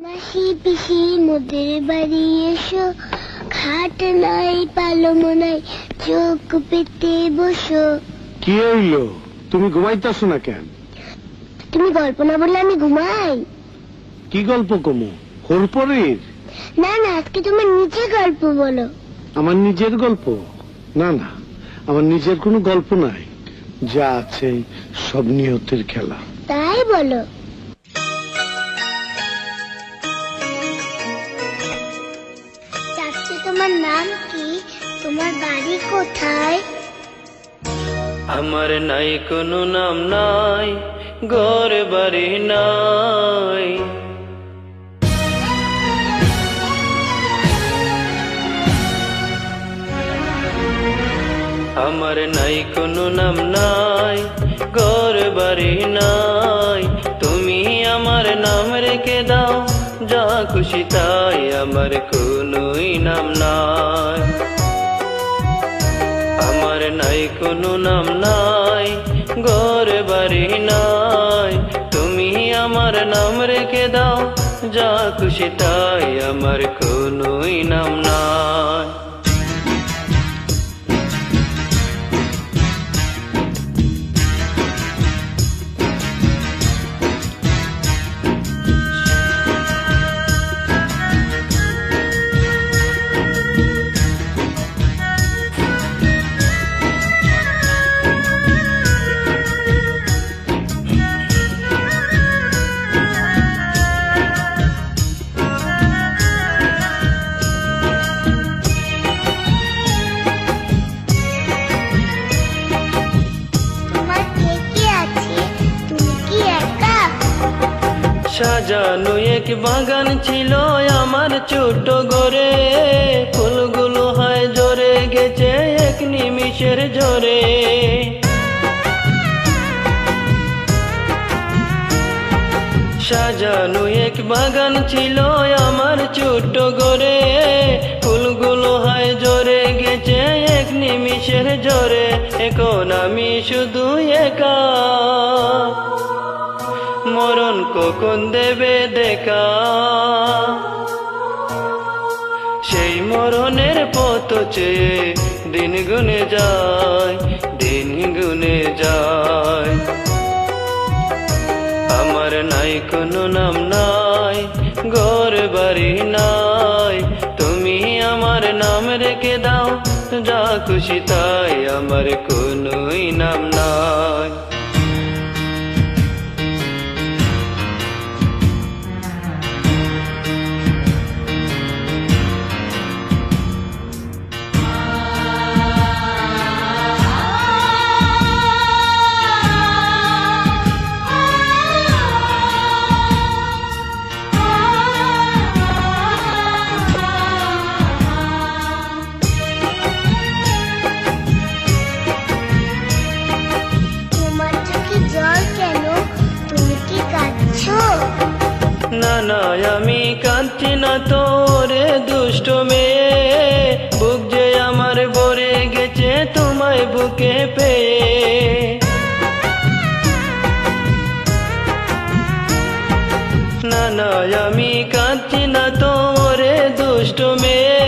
মাসি পিসি মোদের বাড়ি এসো খাট নাই পালম নাই চোখ পেতে বসো। কি হইল? তুমি ঘুমাইতেছো না কেন? তুমি গল্প না বললে আমি ঘুমাই। কি গল্প কমু? হরপরের না না আজকে তোমার নিচে গল্প বলো। আমার নিজের গল্প? না না আমার নিজের কোনো গল্প নাই। যা আছে সব নিয়তের খেলা। তাই বলো। তোমার নাম কি? তোমার বাড়ি কোথায়? আমার নাই, কোনো নাম নাই, ঘর বাড়ি নাই। আমার নাই, কোনো নাম নাই, ঘর বাড়ি নাই। তুমি আমার নাম রেখে দাও যা খুশি তাই আমার কোনোই নাম নাই। আমার নাই কোনো নাম নাই, ঘর বাড়ি নাই। তুমি আমার নাম রেখে দাও, যা খুশি তাই আমার কোনোই নাম নাই। সাজানো এক বাগান ছিল আমার ছোট গড়ে ফুলগুলো হয় জরে গেছে এক নিমিষের জরে সাজানো এক বাগান ছিল আমার ছোট গড়ে ফুলগুলো হয় জরে গেছে এক নিমিষের জরে এখন আমি শুধু একা। মরণ কখন দেবে দেখা? সেই মরণের পথ চেয়ে দিন গুনে যায়, দিন গুনে যায়। আমার নাই, কোনো নাম নাই, ঘর বাড়ি নাই। তুমি আমার নাম রেখে দাও, যা খুশি তাই আমার কোনোই নাম নাই। না না আমি কাঁদছি না তো রে দুষ্ট মেয়ে। বুক যে আমার ভরে গেছে তোমায় বুকে পেয়ে। না না আমি কাঁদছি না তো রে দুষ্ট মেয়ে।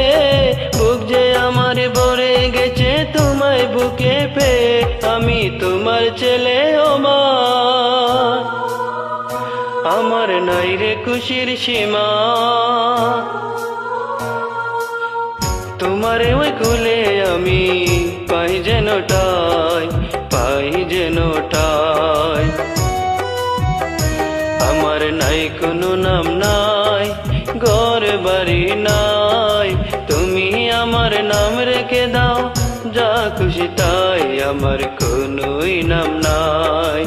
বুক যে আমার ভরে গেছে তোমায় বুকে পেয়ে। আমি তোমার ছেলে ও মা। আমার নাই রে খুশির সীমা। তোমারে ওই কুলে আমি পাই যেন টাই পাই যেন টাই আমার নাই কোনো নাম নাই, ঘর বাড়ি নাই। তুমি আমার নাম রেখে দাও, যা খুশি তাই আমার কোনোই নাম নাই।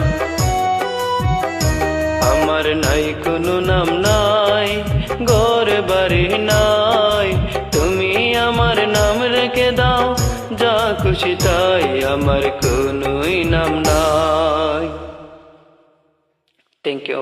আমার নাই, কোনো নাম নাই, ঘর বাড়ি নাই। তুমি আমার নাম রেখে দাও, যা খুশি তাই আমার কোনোই নাম নাই। Thank you